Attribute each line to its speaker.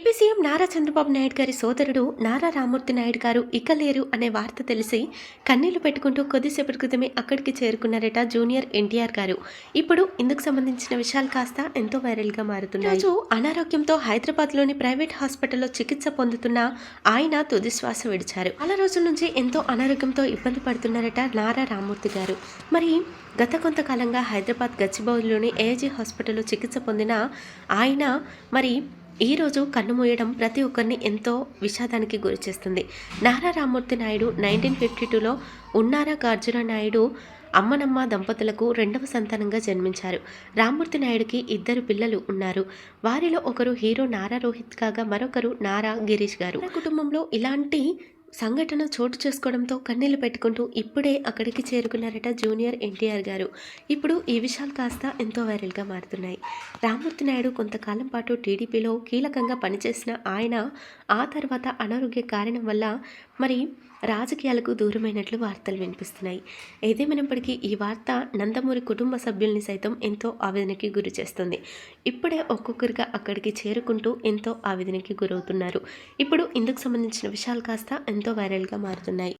Speaker 1: A P C M Nara Chandrababu Naidu గారి సోదరుడు నారా రామూర్తి నాయుడు గారు ఇక లేరు అనే వార్త తెలిసి కన్నీళ్ళు పెట్టుకుంటూ కొద్దిసేపటి క్రితమే అక్కడికి చేరుకున్నారట జూనియర్ ఎన్టీఆర్ గారు. ఇప్పుడు ఇందుకు సంబంధించిన విషయాలు కాస్త ఎంతో వైరల్గా మారుతున్నాయి. రోజు అనారోగ్యంతో హైదరాబాద్లోని ప్రైవేట్ హాస్పిటల్లో చికిత్స పొందుతున్న ఆయన తుది శ్వాస విడిచారు. చాలా రోజుల నుంచి ఎంతో అనారోగ్యంతో ఇబ్బంది పడుతున్నారట నారా రామూర్తి గారు. మరి గత కొంతకాలంగా హైదరాబాద్ గచ్చిబౌలిలోని ఏజీ హాస్పిటల్లో చికిత్స పొందిన ఆయన మరి ఈ రోజు కన్నుమూయడం ప్రతి ఒక్కరిని ఎంతో విషాదానికి గురిచేస్తుంది నారా రామ్మూర్తి నాయుడు నైన్టీన్ ఫిఫ్టీ టూలో ఉన్నారా గార్జున నాయుడు అమ్మనమ్మ దంపతులకు రెండవ సంతానంగా జన్మించారు. రామ్మూర్తి నాయుడుకి ఇద్దరు పిల్లలు ఉన్నారు. వారిలో ఒకరు హీరో నారా రోహిత్ కాగా మరొకరు నారా గిరీష్ గారు. కుటుంబంలో ఇలాంటి సంఘటన చోటు చేసుకోవడంతో కన్నీళ్ళు పెట్టుకుంటూ ఇప్పుడే అక్కడికి చేరుకున్నారట జూనియర్ ఎన్టీఆర్ గారు. ఇప్పుడు ఈ విషయాలు కాస్త ఎంతో వైరల్గా మారుతున్నాయి. రామ్మూర్తి నాయుడు కొంతకాలం పాటు టీడీపీలో కీలకంగా పనిచేసిన ఆయన ఆ తర్వాత అనారోగ్య కారణం వల్ల మరి రాజకీయాలకు దూరమైనట్లు వార్తలు వినిపిస్తున్నాయి. ఏదేమైనప్పటికీ ఈ వార్త నందమూరి కుటుంబ సభ్యుల్ని సైతం ఎంతో ఆవేదనకి గురి చేస్తుంది. ఇప్పుడే ఒక్కొక్కరిగా అక్కడికి చేరుకుంటూ ఎంతో ఆవేదనకి గురవుతున్నారు. ఇప్పుడు ఇందుకు సంబంధించిన విషయాలు కాస్త ఎంతో వైరల్గా మారుతున్నాయి.